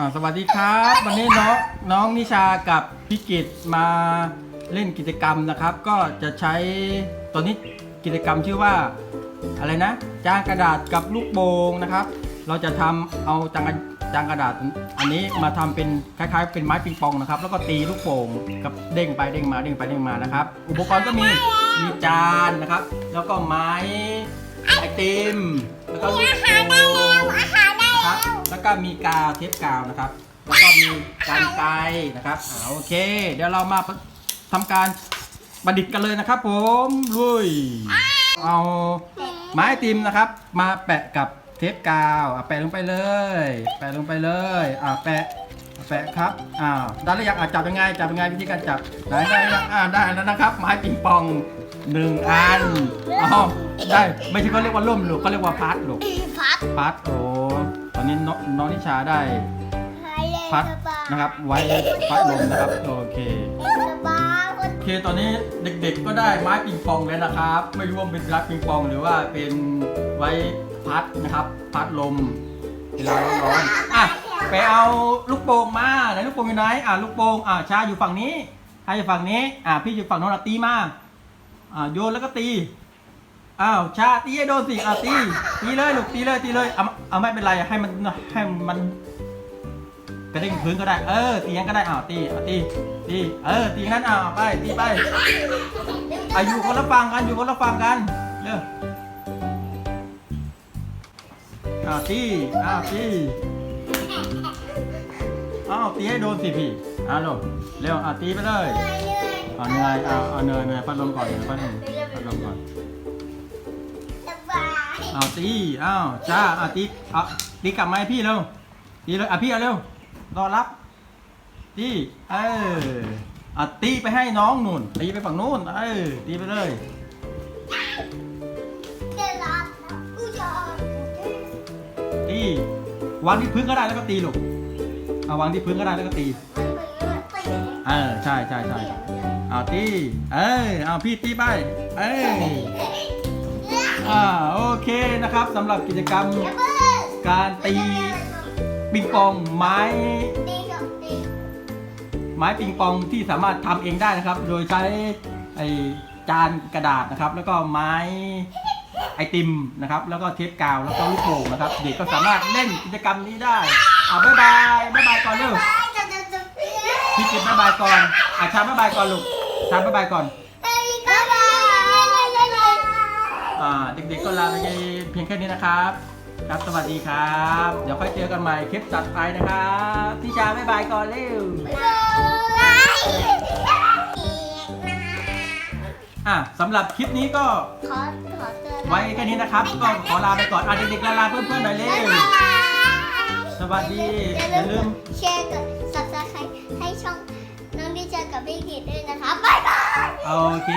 อ่าสวัสดีครับ วันนี้น้องน้องนิชากับพี่กิตมาเล่นกิจกรรมนะครับ ก็จะใช้ตอนนี้กิจกรรมชื่อว่าอะไรนะจานกระดาษกับลูกโป่งนะครับ เราจะทำเอาจานกระจานกระดาษอันนี้มาทำเป็นคล้ายๆ เป็นไม้ปิงปองนะครับ แล้วก็ตีลูกโป่งกับเด้งไปเด้งมาเด้งไปเด้งมานะครับ อุปกรณ์ก็มีมีจานนะครับ แล้วก็ไม้ไอติมแล้วก็ลูก ก็มีกาวเทปกาวนะครับ แล้วก็มีการไกรนะครับอ่าโอเค เดี๋ยวเรามาทำการประดิษฐ์กันเลยนะครับผมลุยเอาไม้ไอติมนะครับ มาแปะกับเทปกาวอะแปะลงไปเลย แปะลงไปเลยอ่าแปะแปะครับอ่าได้หรือยังอะจับยังไงจับยังไงวิธีการจับได้ได้ยังอ่าได้แล้วนะครับ ไม้ปิงปองหนึ่งอันอ๋อได้ไม่ใช่เขาเรียกว่าล่มหรอกเขาเรียกว่าพัดหรอกพัดพัดโอ้ต อนนี้น้องน้องนิชาได้พัดนะครับ ไว้พัดลมนะครับ โอเคสบายคนโอเคตอนนี้เด็กๆก็ได้ไม้ปิงปองแล้วนะครับ ไม่รู้ว่าเป็นรักปิงปองหรือว่าเป็นไว้พัดนะครับ พัดลมเวลาร้อนๆอะไปเอาลูกโป่งมาไหนลูกโป่งอยู่ไหนอะลูกโป่งอะชาอยู่ฝั่งนี้ชาอยู่ฝั่งนี้อะพี่อยู่ฝั่งโน้นอะตีมาอะโยนแล้วก็ตี อ้าวชาตีให้โดนสิอะตีตีเลยลูกตีเลยตีเลยเอาเอาไม่เป็นไรให้มันให้มันกระเด้งพื้นก็ได้เออตีงั้นก็ได้อ้าวตีอะตีตีเออตีงั้นอ้าวไปตีไปอาอยู่คนละฝั่งกันอยู่คนละฝั่งกันเร็วอ้าวตีอ้าวตีอ้าวตีให้โดนสิพี่อ้าวเร็วเร็วอะตีไปเลยเอาเหนื่อยเอาเอาเหนื่อยเหนื่อยพัดลมก่อนเหนื่อยพัดลมพัดลมก่อนสบาย เอาตีเอาวจ้าเอาตีเอาตีกลับมาให้พี่เร็วตีเลยอะพี่เอาเร็วรอรับตีเอออะตีไปให้น้องนู่นตีไปฝั่งนู้นเออตีไปเลยตีวางที่พื้นก็ได้แล้วก็ตีลูกเอาวางที่พื้นก็ได้แล้วก็ตีเออใช่ใช่ใช่เอาตีเออเอาพี่ตีไปเออ อ่าโอเคนะครับสำหรับกิจกรรมการตีปิงปองไม้ตีกับตีไม้ปิงปองที่สามารถทำเองได้นะครับ โดยใช้ไอจานกระดาษนะครับ แล้วก็ไม้ไอติมนะครับ แล้วก็เทปกาวแล้วก็ลูกโป่งนะครับ เด็กก็สามารถเล่นกิจกรรมนี้ได้อ่าบ๊ายบายบ๊ายบายก่อนเร็วจะจะจะพี่กินบ๊ายบายก่อนอะชาบ๊ายบายก่อนลูกชาบ๊ายบายก่อน อ่าเด็กๆก็ลาไปเพียงแค่นี้นะครับ ครับสวัสดีครับ เดี๋ยวค่อยเจอกันใหม่คลิปตัดไปนะครับพี่ชาบ๊ายบายก่อนเร็วอะสำหรับคลิปนี้ก็ขอขอเตือนไว้แค่นี้นะครับ ก็ขอลาไปก่อนอะเด็กๆลาลาเพื่อนๆหน่อยเร็วสวัสดีอย่าลืมแชร์กับ subscribe ให้ช่องน้องดิเจกับพี่กิตด้วยนะคะบ๊ายบายโอเค